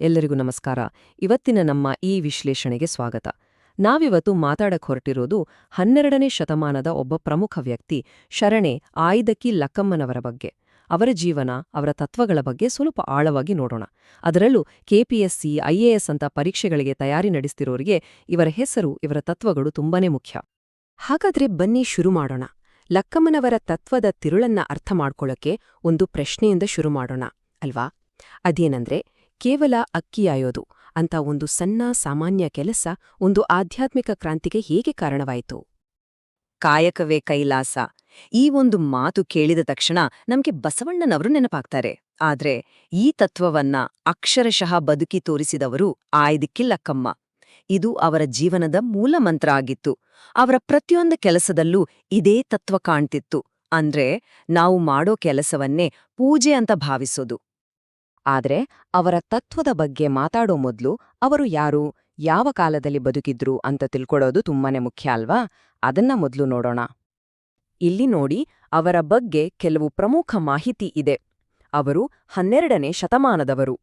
ಎಲ್ಲರಿಗೂ ನಮಸ್ಕಾರ. ಇವತ್ತಿನ ನಮ್ಮ ಈ ವಿಶ್ಲೇಷಣೆಗೆ ಸ್ವಾಗತ. ನಾವಿವತ್ತು ಮಾತಾಡಕ್ ಹೊರಟಿರೋದು ಹನ್ನೆರಡನೇ ಶತಮಾನದ ಒಬ್ಬ ಪ್ರಮುಖ ವ್ಯಕ್ತಿ ಶರಣೆ ಆಯ್ದಕ್ಕಿ ಲಕ್ಕಮ್ಮನವರ ಬಗ್ಗೆ. ಅವರ ಜೀವನ, ಅವರ ತತ್ವಗಳ ಬಗ್ಗೆ ಸ್ವಲ್ಪ ಆಳವಾಗಿ ನೋಡೋಣ. ಅದರಲ್ಲೂ ಕೆಪಿಎಸ್ಸಿ ಐಎಎಸ್ ಅಂತ ಪರೀಕ್ಷೆಗಳಿಗೆ ತಯಾರಿ ನಡೆಸ್ತಿರೋರಿಗೆ ಇವರ ಹೆಸರು, ಇವರ ತತ್ವಗಳು ತುಂಬಾನೇ ಮುಖ್ಯ. ಹಾಗಾದ್ರೆ ಬನ್ನಿ ಶುರು ಮಾಡೋಣ. ಲಕ್ಕಮ್ಮನವರ ತತ್ವದ ತಿರುಳನ್ನ ಅರ್ಥ ಮಾಡ್ಕೊಳ್ಳೋಕೆ ಒಂದು ಪ್ರಶ್ನೆಯಿಂದ ಶುರು ಮಾಡೋಣ, ಅಲ್ವಾ? ಅದೇನಂದ್ರೆ ಕೇವಲ ಅಕ್ಕಿಯಾಯೋದು ಅಂತ ಒಂದು ಸಣ್ಣ ಸಾಮಾನ್ಯ ಕೆಲಸ ಒಂದು ಆಧ್ಯಾತ್ಮಿಕ ಕ್ರಾಂತಿಗೆ ಹೇಗೆ ಕಾರಣವಾಯಿತು? ಕಾಯಕವೇ ಕೈಲಾಸ. ಈ ಒಂದು ಮಾತು ಕೇಳಿದ ತಕ್ಷಣ ನಮ್ಗೆ ಬಸವಣ್ಣನವರು ನೆನಪಾಗ್ತಾರೆ. ಆದ್ರೆ ಈ ತತ್ವವನ್ನ ಅಕ್ಷರಶಃ ಬದುಕಿ ತೋರಿಸಿದವರು ಆಯ್ದಿಕ್ಕಿಲ್ಲಕ್ಕಮ್ಮ. ಇದು ಅವರ ಜೀವನದ ಮೂಲ ಮಂತ್ರ ಆಗಿತ್ತು. ಅವರ ಪ್ರತಿಯೊಂದು ಕೆಲಸದಲ್ಲೂ ಇದೇ ತತ್ವ ಕಾಣ್ತಿತ್ತು. ಅಂದ್ರೆ ನಾವು ಮಾಡೋ ಕೆಲಸವನ್ನೇ ಪೂಜೆ ಅಂತ ಭಾವಿಸೋದು. ಆದ್ರೆ ಅವರ ತತ್ವದ ಬಗ್ಗೆ ಮಾತಾಡೋ ಮೊದಲು ಅವರು ಯಾರು, ಯಾವ ಕಾಲದಲ್ಲಿ ಬದುಕಿದ್ರು ಅಂತ ತಿಳ್ಕೊಡೋದು ತುಂಬಾನೇ ಮುಖ್ಯ ಅಲ್ವಾ? ಅದನ್ನ ಮೊದಲು ನೋಡೋಣ. ಇಲ್ಲಿ ನೋಡಿ ಅವರ ಬಗ್ಗೆ ಕೆಲವು ಪ್ರಮುಖ ಮಾಹಿತಿ ಇದೆ. ಅವರು ಹನ್ನೆರಡನೇ ಶತಮಾನದವರು.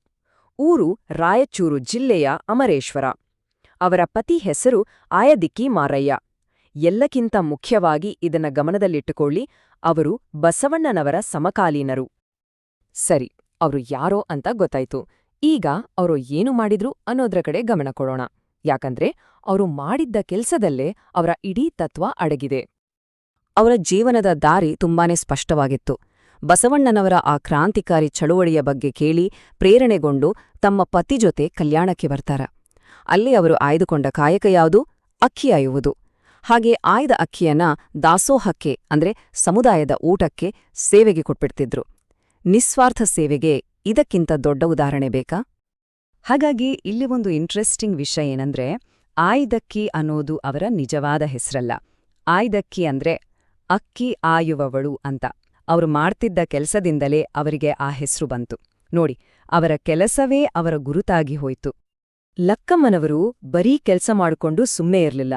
ಊರು ರಾಯಚೂರು ಜಿಲ್ಲೆಯ ಅಮರೇಶ್ವರ. ಅವರ ಪತಿ ಹೆಸರು ಆಯದಿಕ್ಕಿ ಮಾರಯ್ಯ. ಎಲ್ಲಕ್ಕಿಂತ ಮುಖ್ಯವಾಗಿ ಇದನ್ನ ಗಮನದಲ್ಲಿಟ್ಟುಕೊಳ್ಳಿ, ಅವರು ಬಸವಣ್ಣನವರ ಸಮಕಾಲೀನರು. ಸರಿ ಅವರು ಯಾರೋ ಅಂತ ಗೊತ್ತಾಯ್ತು. ಈಗ ಅವರು ಏನು ಮಾಡಿದ್ರು ಅನ್ನೋದ್ರ ಕಡೆ ಗಮನ ಕೊಡೋಣ. ಯಾಕಂದ್ರೆ ಅವರು ಮಾಡಿದ್ದ ಕೆಲಸದಲ್ಲೇ ಅವರ ಇಡೀ ತತ್ವ ಅಡಗಿದೆ. ಅವರ ಜೀವನದ ದಾರಿ ತುಂಬಾನೇ ಸ್ಪಷ್ಟವಾಗಿತ್ತು. ಬಸವಣ್ಣನವರ ಆ ಕ್ರಾಂತಿಕಾರಿ ಚಳುವಳಿಯ ಬಗ್ಗೆ ಕೇಳಿ ಪ್ರೇರಣೆಗೊಂಡು ತಮ್ಮ ಪತಿ ಜೊತೆ ಕಲ್ಯಾಣಕ್ಕೆ ಬರ್ತಾರ. ಅಲ್ಲಿ ಅವರು ಆಯ್ದುಕೊಂಡ ಕಾಯಕ ಯಾವುದು? ಅಕ್ಕಿ ಆಯುವುದು. ಹಾಗೆ ಆಯ್ದ ಅಕ್ಕಿಯನ್ನ ದಾಸೋಹಕ್ಕೆ ಅಂದ್ರೆ ಸಮುದಾಯದ ಊಟಕ್ಕೆ ಸೇವೆಗೆ ಕೊಟ್ಬಿಡ್ತಿದ್ರು. ನಿಸ್ವಾರ್ಥ ಸೇವೆಗೆ ಇದಕ್ಕಿಂತ ದೊಡ್ಡ ಉದಾಹರಣೆ ಬೇಕಾ? ಹಾಗಾಗಿ ಇಲ್ಲಿ ಒಂದು ಇಂಟ್ರೆಸ್ಟಿಂಗ್ ವಿಷಯ ಏನಂದ್ರೆ, ಆಯ್ದಕ್ಕಿ ಅನ್ನೋದು ಅವರ ನಿಜವಾದ ಹೆಸರಲ್ಲ. ಆಯ್ದಕ್ಕಿ ಅಂದ್ರೆ ಅಕ್ಕಿ ಆಯುವವಳು ಅಂತ. ಅವರು ಮಾಡ್ತಿದ್ದ ಕೆಲಸದಿಂದಲೇ ಅವರಿಗೆ ಆ ಹೆಸರು ಬಂತು. ನೋಡಿ, ಅವರ ಕೆಲಸವೇ ಅವರ ಗುರುತಾಗಿ ಹೋಯ್ತು. ಲಕ್ಕಮ್ಮನವರು ಬರೀ ಕೆಲಸ ಮಾಡಿಕೊಂಡು ಸುಮ್ಮನೆ ಇರಲಿಲ್ಲ.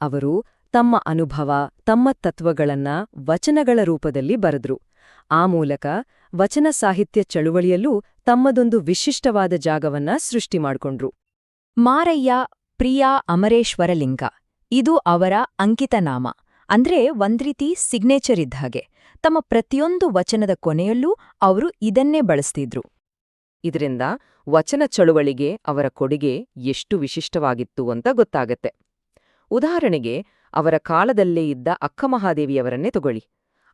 ಅವರು ತಮ್ಮ ಅನುಭವ, ತಮ್ಮ ತತ್ವಗಳನ್ನ ವಚನಗಳ ರೂಪದಲ್ಲಿ ಬರೆದ್ರು. ಆ ಮೂಲಕ ವಚನ ಸಾಹಿತ್ಯ ಚಳುವಳಿಯಲ್ಲೂ ತಮ್ಮದೊಂದು ವಿಶಿಷ್ಟವಾದ ಜಾಗವನ್ನ ಸೃಷ್ಟಿ ಮಾಡ್ಕೊಂಡ್ರು. ಮಾರಯ್ಯ, ಪ್ರಿಯಾ ಅಮರೇಶ್ವರಲಿಂಗ. ಇದು ಅವರ ಅಂಕಿತನಾಮ. ಅಂದ್ರೆ ಒಂದ್ರೀತಿ ಸಿಗ್ನೇಚರ್ ಇದ್ದ ಹಾಗೆ. ತಮ್ಮ ಪ್ರತಿಯೊಂದು ವಚನದ ಕೊನೆಯಲ್ಲೂ ಅವರು ಇದನ್ನೇ ಬಳಸ್ತಿದ್ರು. ಇದರಿಂದ ವಚನ ಚಳುವಳಿಗೆ ಅವರ ಕೊಡುಗೆ ಎಷ್ಟು ವಿಶಿಷ್ಟವಾಗಿತ್ತು ಅಂತ ಗೊತ್ತಾಗತ್ತೆ. ಉದಾಹರಣೆಗೆ, ಅವರ ಕಾಲದಲ್ಲೇ ಇದ್ದ ಅಕ್ಕಮಹಾದೇವಿಯವರನ್ನೇ ತಗೊಳ್ಳಿ.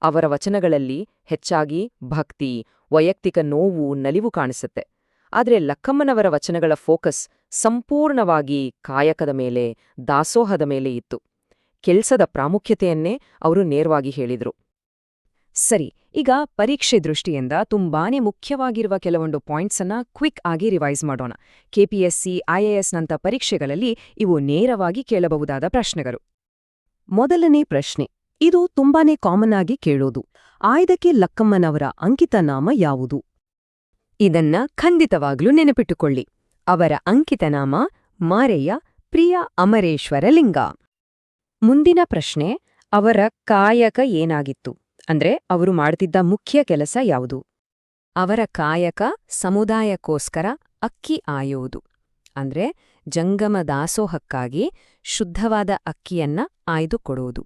ಅವರ ವಚನಗಳಲ್ಲಿ ಹೆಚ್ಚಾಗಿ ಭಕ್ತಿ, ವೈಯಕ್ತಿಕ ನೋವು, ನಲಿವು ಕಾಣಿಸುತ್ತೆ. ಆದರೆ ಲಕ್ಕಮ್ಮನವರ ವಚನಗಳ ಫೋಕಸ್ ಸಂಪೂರ್ಣವಾಗಿ ಕಾಯಕದ ಮೇಲೆ, ದಾಸೋಹದ ಮೇಲೆ ಇತ್ತು. ಕೆಲಸದ ಪ್ರಾಮುಖ್ಯತೆಯನ್ನೇ ಅವರು ನೇರವಾಗಿ ಹೇಳಿದರು. ಸರಿ, ಈಗ ಪರೀಕ್ಷೆ ದೃಷ್ಟಿಯಿಂದ ತುಂಬಾನೇ ಮುಖ್ಯವಾಗಿರುವ ಕೆಲವೊಂದು ಪಾಯಿಂಟ್ಸನ್ನ ಕ್ವಿಕ್ ಆಗಿ ರಿವೈಸ್ ಮಾಡೋಣ. ಕೆಪಿಎಸ್ಸಿ ಐಎಎಸ್ನಂಥ ಪರೀಕ್ಷೆಗಳಲ್ಲಿ ಇವು ನೇರವಾಗಿ ಕೇಳಬಹುದಾದ ಪ್ರಶ್ನೆಗಳು. ಮೊದಲನೇ ಪ್ರಶ್ನೆ. ಇದು ತುಂಬಾನೇ ಕಾಮನ್ ಆಗಿ ಕೇಳೋದು. ಆಯ್ದಕ್ಕೆ ಲಕ್ಕಮ್ಮನವರ ಅಂಕಿತನಾಮ ಯಾವುದು? ಇದನ್ನ ಖಂಡಿತವಾಗ್ಲೂ ನೆನಪಿಟ್ಟುಕೊಳ್ಳಿ. ಅವರ ಅಂಕಿತನಾಮ ಮಾರೆಯ ಪ್ರಿಯ ಅಮರೇಶ್ವರ ಲಿಂಗ. ಮುಂದಿನ ಪ್ರಶ್ನೆ, ಅವರ ಕಾಯಕ ಏನಾಗಿತ್ತು? ಅಂದ್ರೆ ಅವರು ಮಾಡ್ತಿದ್ದ ಮುಖ್ಯ ಕೆಲಸ ಯಾವುದು? ಅವರ ಕಾಯಕ ಸಮುದಾಯಕ್ಕೋಸ್ಕರ ಅಕ್ಕಿ ಆಯುವುದು ಅಂದ್ರೆ ಜಂಗಮ ದಾಸೋಹಕ್ಕಾಗಿ ಶುದ್ಧವಾದ ಅಕ್ಕಿಯನ್ನ ಆಯ್ದು ಕೊಡುವುದು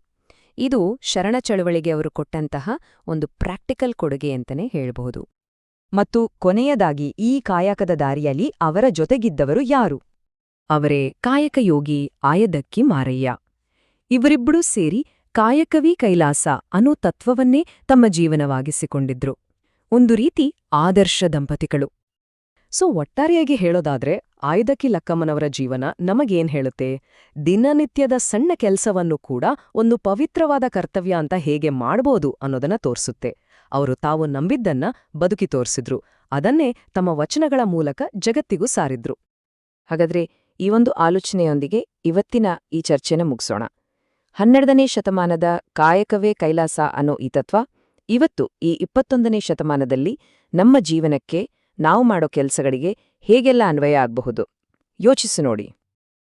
ಇದು ಶರಣ ಚಳುವಳಿಗೆ ಅವರು ಕೊಟ್ಟಂತಹ ಒಂದು ಪ್ರಾಕ್ಟಿಕಲ್ ಕೊಡುಗೆ ಅಂತಲೇ ಹೇಳಬಹುದು. ಮತ್ತು ಕೊನೆಯದಾಗಿ ಈ ಕಾಯಕದ ದಾರಿಯಲ್ಲಿ ಅವರ ಜೊತೆಗಿದ್ದವರು ಯಾರು? ಅವರೇ ಕಾಯಕಯೋಗಿ ಆಯದಕ್ಕಿ ಮಾರಯ್ಯ. ಇವರಿಬ್ಬರೂ ಸೇರಿ ಕಾಯಕವಿ ಕೈಲಾಸ ಅನ್ನೋ ತತ್ವವನ್ನೇ ತಮ್ಮ ಜೀವನವಾಗಿಸಿಕೊಂಡಿದ್ರು. ಒಂದು ರೀತಿ ಆದರ್ಶ ದಂಪತಿಗಳು. ಸೊ ಒಟ್ಟಾರೆಯಾಗಿ ಹೇಳೋದಾದ್ರೆ ಆಯ್ದಕಿ ಲಕ್ಕಮ್ಮನವರ ಜೀವನ ನಮಗೇನ್ ಹೇಳುತ್ತೆ? ದಿನನಿತ್ಯದ ಸಣ್ಣ ಕೆಲಸವನ್ನು ಕೂಡ ಒಂದು ಪವಿತ್ರವಾದ ಕರ್ತವ್ಯ ಅಂತ ಹೇಗೆ ಮಾಡ್ಬೋದು ಅನ್ನೋದನ್ನ ತೋರಿಸುತ್ತೆ. ಅವರು ತಾವು ನಂಬಿದ್ದನ್ನ ಬದುಕಿ ತೋರಿಸಿದ್ರು. ಅದನ್ನೇ ತಮ್ಮ ವಚನಗಳ ಮೂಲಕ ಜಗತ್ತಿಗೂ ಸಾರಿದ್ರು. ಹಾಗಾದ್ರೆ ಈ ಒಂದು ಆಲೋಚನೆಯೊಂದಿಗೆ ಇವತ್ತಿನ ಈ ಚರ್ಚೆನ ಮುಗಿಸೋಣ. ಹನ್ನೆರಡನೇ ಶತಮಾನದ ಕಾಯಕವೇ ಕೈಲಾಸ ಅನ್ನೋ ಈ ತತ್ವ, ಇವತ್ತು ಈ ಇಪ್ಪತ್ತೊಂದನೇ ಶತಮಾನದಲ್ಲಿ ನಮ್ಮ ಜೀವನಕ್ಕೆ ನಾವು ಮಾಡೋ ಕೆಲಸಗಳಿಗೆ ಹೇಗೆಲ್ಲ ಅನ್ವಯ ಆಗಬಹುದು? ಯೋಚಿಸಿ ನೋಡಿ.